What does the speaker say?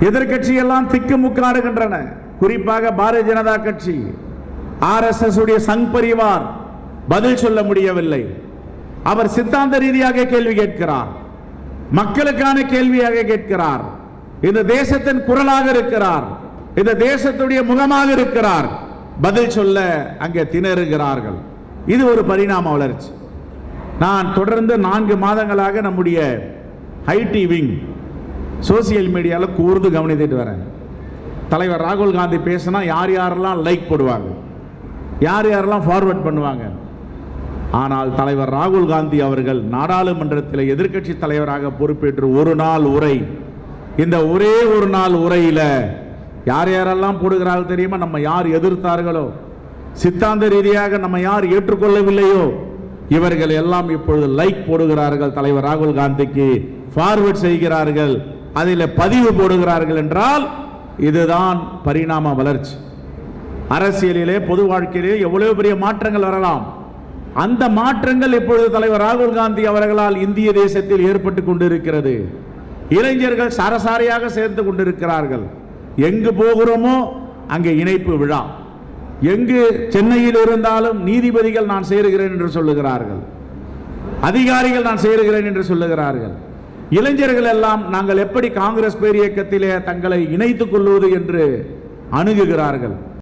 எதிர்கட்சி எல்லாம் திக்கு முக்காடுகின்றன. குறிப்பாக பாரதிய ஜனதா கட்சி. ஆர்எஸ்எஸ் உடைய சங் பரிவார் பதில் சொல்ல முடியவில்லை. அவர் சித்தாந்த ரீதியாக கேள்வி கேட்கிறார். மக்களுக்கான கேள்வியாக கேட்கிறார். இந்த தேசத்தின் குரலாக இருக்கிறார். இந்த தேசத்துடைய முகமாக இருக்கிறார். பதில் சொல்ல அங்கே திணறுகிறார்கள். இது ஒரு பரிணாம வளர்ச்சி. நான் தொடர்ந்து நான்கு மாதங்களாக நம்முடைய ஐடி விங் சோசியல் மீடியாவில் கூர்ந்து கவனித்துட்டு வரேன். தலைவர் ராகுல் காந்தி பேசினா யார் யாரெல்லாம் லைக் போடுவாங்க? யார் யாரெல்லாம் ஃபார்வர்ட் பண்ணுவாங்க? ஆனால் தலைவர் ராகுல் காந்தி அவர்கள் நாடாளுமன்றத்தில் எதிர்க்கட்சி தலைவராக பொறுப்பேற்று ஒரு நாள் உரை இந்த ஒரே ஒரு நாள் உரையில் யார் யாரெல்லாம் போடுகிறார்கள் தெரியுமா? நம்ம யார் எதிர்த்தார்களோ? சித்தாந்த ரீதியாக நம்ம யார் ஏற்றுக்கொள்ளவில்லையோ? இவர்கள் எல்லாம் இப்பொழுது லைக் போடுகிறார்கள் தலைவர் ராகுல் காந்திக்கு. ஃபார்வர்ட் செய்கிறார்கள். அதில் பதிவு போடுகிறார்கள் என்றால் இதுதான் பரிணாம வளர்ச்சி. அரசியலிலே பொது வாழ்க்கையிலே எவ்வளவு பெரிய மாற்றங்கள் வரலாம். அந்த மாற்றங்கள் இப்பொழுது தலைவர் ராகுல் காந்தி அவர்களால் இந்திய தேசத்தில் ஏற்பட்டு கொண்டிருக்கிறது. இளைஞர்கள் சரசாரியாக சேர்ந்து கொண்டிருக்கிறார்கள். எங்கு போகிறோமோ அங்கே இணைப்பு விழா. எங்கு சென்னையில் இருந்தாலும் நீதிபதிகள் நான் சேருகிறேன் என்று சொல்லுகிறார்கள். அதிகாரிகள் நான் சேருகிறேன் என்று சொல்லுகிறார்கள். இளைஞர்கள் எல்லாம் நாங்கள் எப்படி காங்கிரஸ் பேரியக்கத்திலே தங்களை இணைத்துக் கொள்வது என்று அணுகுகிறார்கள்?